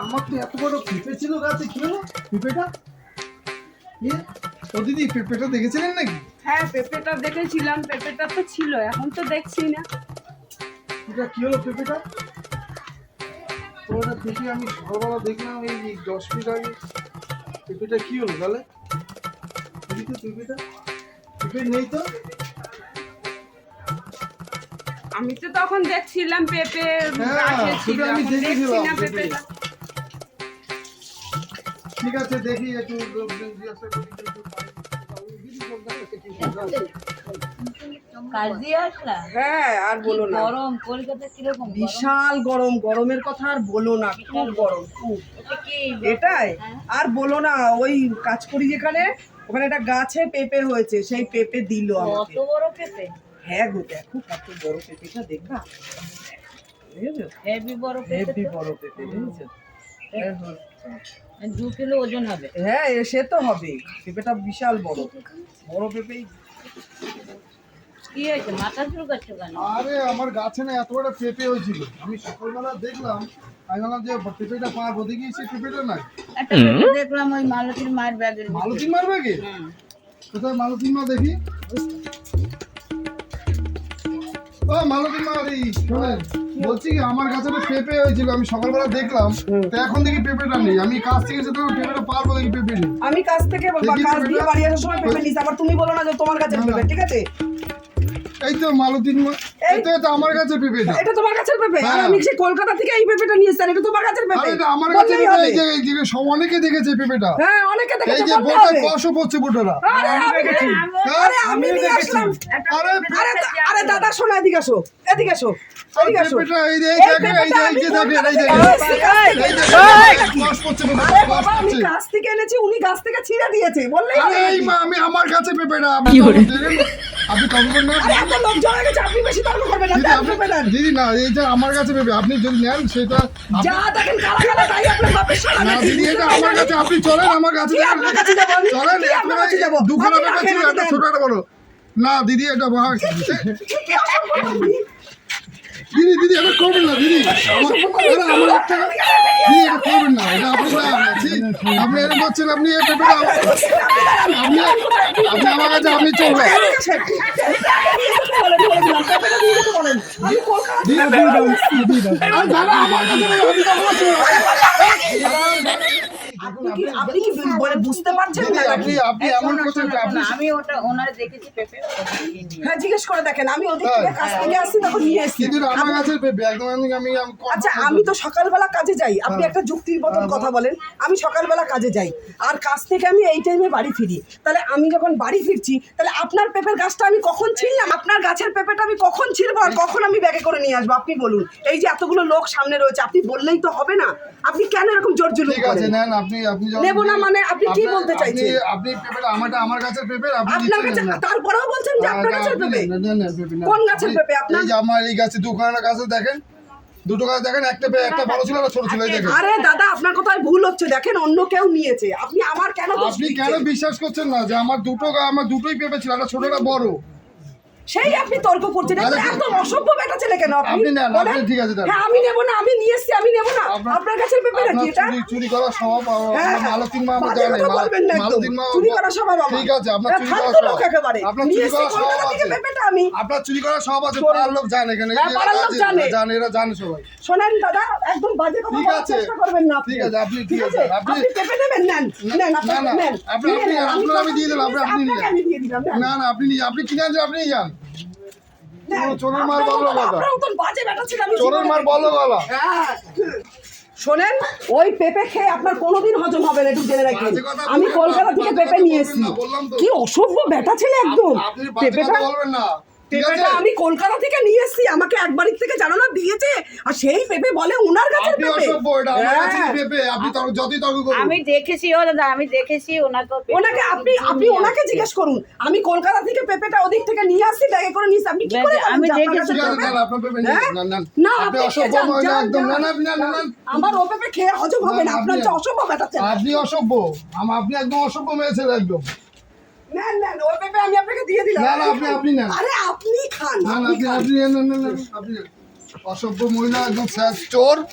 আমার তো এত বড় পেঁপে ছিল গাছে কি হলো? পেঁপেটা? ও দিদি পেঁপেটা দেখেছিলেন নাকি? হ্যাঁ পেঁপেটা দেখেছিলাম পেঁপেটা তো ছিল এখন তো দেখছি না। এটা কি হলো পেঁপেটা? ওটা দেখি আমি সকালবেলা দেখলাম এই দশ মিনিট আগে। পেঁপেটা কি হলো তাহলে? তো পেঁপেটা? পেঁপে নেই তো? আমি তো তখন দেখছিলাম পেঁপে হ্যাঁ, গাছে ছিল আমি দেখছি না পেঁপেটা। ঠিক আছে দেখি একটু হ্যাঁ আর বলো না। গরম কলকাতা কীরকম বিশাল গরম গরমের কথা আর বলো না খুব গরম। খুব। এটাই আর বলো না ওই কাজ করি যেখানে ওখানে একটা গাছে পেঁপে হয়েছে সেই পেঁপে দিল কত আমাকে। বড় পেঁপে? হ্যাঁ গো দেখো কত বড় পেঁপেটা দেখবা? বুঝেছ হেভি বড় পেঁপে হেভি বড় পেঁপে বুঝেছ। দু কিলো ওজন হবে। হ্যাঁ এ সে তো হবে। পেঁপেটা বিশাল বড়। বড় পেঁপেই কি হয়েছে? মাথা চুলকাচ্ছ কেন? আরে আমার গাছে না এত বড় পেঁপে হয়েছিল। আমি সকালবেলা দেখলাম আমি যে পেঁপেটা সেই পেঁপেটা নাই। একটা দেখলাম ওই মালতীর। কোথায় মা দেখি? ও মালতী মারি শোনেন বলছি কি আমার কাছে তো পেঁপে হয়েছিল আমি সকালবেলা দেখলাম তো এখন দেখি পেঁপেটা নেই আমি কাছ থেকে দেখলাম পেঁপেটা পারব দেখি পেঁপে নেই। আমি কাজ থেকে কাজ দিয়ে বাড়ি আসার সময় পেঁপে নিস আবার তুমি বলো না যে তোমার কাছে পেঁপে ঠিক আছে? এই তো মালতিন মা এই তো আমার কাছে পেঁপেটা এটা তোমার কাছের পেঁপে আর হ্যাঁ। আমি কলকাতা থেকে এই পেঁপেটা নিয়ে এসেছি এটা তোমার কাছের আরে পেঁপে এটা আমার কাছে এই যে এই যে সব অনেকে দেখেছে পেঁপেটা হ্যাঁ অনেকে এই দেখেছে যে বোটা হবে। পড়ছে বোটারা আরে আমি হ্যাঁ, নিয়ে। আসলাম আরে আরে দাদা শোনো এদিকে আসো আসো আমি পড়ছে থেকে এনেছি উনি গাছ থেকে ছিঁড়ে দিয়েছে বললেই এই মা আমি আমার কাছে আপনি না? আরে এত লোক জড়া গেছে আপনি বেশি তর্ক করবেন না দিদি আপনি দিদি না এই যে আমার কাছে পেঁপে আপনি যদি নেন সেটা যা দেখেন কালা কালা তাই আপনার বাপের না দিদি এটা আমার কাছে আপনি চলেন আমার কাছে আপনার কাছে যাব? চলেন আপনার কাছে যাব? দুখানা পেঁপে ছিল একটা ছোট একটা বড় না দিদি এটা আপনি? দিদি দিদি এটা করবেন না দিদি। আমার একটা দিদি এটা করবেন না এটা আপনি এরকম করছেন আপনি পেঁপেটা আপনি আপনি আমার কাছে আপনি চলবে দিয়ে আরে দাদা আমার কাছে নেই, আমি তো আমার আপনি কি আপনি কি বলে বুঝতে পারছেন না আপনি আপনি এমন যে আপনি আমি ওটা ওনারে দেখেছি পেঁপে হ্যাঁ জিজ্ঞেস করে দেখেন আমি ওদিক থেকে কাছ থেকে আসছি তখন নিয়ে এসেছি কিন্তু আমার কাছে পেঁপে একদম আমি আচ্ছা আমি তো সকালবেলা কাজে যাই আপনি হ্যাঁ। একটা যুক্তির মতন কথা বলেন। আমি সকালবেলা কাজে যাই আর কাজ থেকে আমি এই টাইমে বাড়ি ফিরি। তাহলে আমি যখন বাড়ি ফিরছি তাহলে আপনার পেঁপের গাছটা আমি কখন ছিঁড়লাম? আপনার গাছের পেঁপেটা আমি কখন ছিঁড়বো আর কখন আমি ব্যাগে করে নিয়ে আসব? আপনি বলুন। এই যে এতগুলো লোক সামনে রয়েছে আপনি বললেই তো হবে না। আপনি কেন এরকম জোর জুলুম করেন? আপনি আপনি নেব না মানে আপনি কি বলতে চাইছেন? আপনি- আমারটা আমার কাছে পেঁপে আপনি আপনার কাছে তারপরেও বলছেন যে আপনার না, আপনি পেঁপে। কোন গাছের পেঁপে? আপনার? এই যে আমার এই গাছে দুখানা গাছে দেখেন? দুটো গাছ দেখেন একটা একটা বড় ছিল একটা ছোট ছিল দেখেন। আরে দাদা আপনার কোথায় ভুল হচ্ছে দেখেন অন্য কেউ নিয়েছে। আপনি আমার কেন আপনি কেন বিশ্বাস করছেন না যে আমার দুটো আমার দুটোই পেঁপে ছিল একটা ছোট একটা বড়? সেই আপনি তর্ক করছেন। একদম অসভ্য বেটা ছেলে কেন? আপনি? ঠিক আছে। হ্যাঁ আমি নেব না আমি নিয়ে এসেছি আমি নেব না। আপনার- কাছের পেঁপে নাকি এটা চুরি করার স্বভাব হ্যাঁ, আমার মালতিন মা আমার জানে কথা বলবেন না একদম। মা চুরি করার স্বভাব। ঠিক আছে আপনার হ্যাঁ, চুরি লোক স্বভাব। আপনার চুরি করার স্বভাব আছে। আমি? আপনার চুরি করার স্বভাব আছে পাড়ার লোক জানে এখানে হ্যাঁ, পাড়ার লোক জানে। জানে এরা জানে সবাই। শোনেন দাদা একদম বাজে কথা বলার চেষ্টা করবেন না ঠিক আছে, আপনি- ঠিক আছে? আপনি- পেঁপে নেবেন? নেন নেন আপনি নেন। আপনি- আপনি- আমি দিয়ে দিলাম, আপনি- আপনি নিয়ে। না না আপনি আপনি কিনে আনছেন আপনি যান। চোরের মার বলো কথা। বাজে বেটা ছিল আমি চোরের মার বলো গলা। শোনেন ওই পেঁপে খেয়ে আপনার কোনোদিন হজম হবে না একটু জেনে রাখেন আমি কলকাতা থেকে পেঁপে নিয়ে এসেছি। কি অসভ্য বেটা ছেলে একদম পেঁপেটা বলবেন না পেঁপেটা আমি কলকাতা থেকে নিয়ে এসেছি আমাকে এক বাড়ির থেকে জানানো দিয়েছে আর সেই পেঁপে বলে উনার গাছের আপনি পেঁপে অসভ্য এটা আমার কাছে হ্যাঁ। পেঁপে আপনি তর্ক- যতই তর্ক করুন আমি দেখেছি ও দাদা আমি দেখেছি ওনাকে ওনাকে আপনি আপনি ওনাকে জিজ্ঞেস করুন আমি কলকাতা থেকে পেঁপেটা ওদিক থেকে নিয়ে আসছি ব্যাগে করে নিয়ে এসেছি। আপনি কি করে আমি দেখেছি। ঠিক আছে পেঁপে? তাহলে আপনার পেঁপে নিন হ্যাঁ? না না না আপনি আপনি অসভ্য যান, মহিলা যান, একদম না যান। না না না না আমার ও পেঁপে খেয়ে হজম হবে না না, আপনার আপনি- অসভ্য বেটা আপনি অসভ্য আম- আপনি একদম অসভ্য মেয়ে ছেলে একদম না ওই পেঁপে আমি আপনাকে দিয়ে দিলাম। না, না, আপনি- আপনি। আরে আপনি খান না না আপনি আপনি আপনি না না না আপনি অসভ্য মহিলা একদম চোর।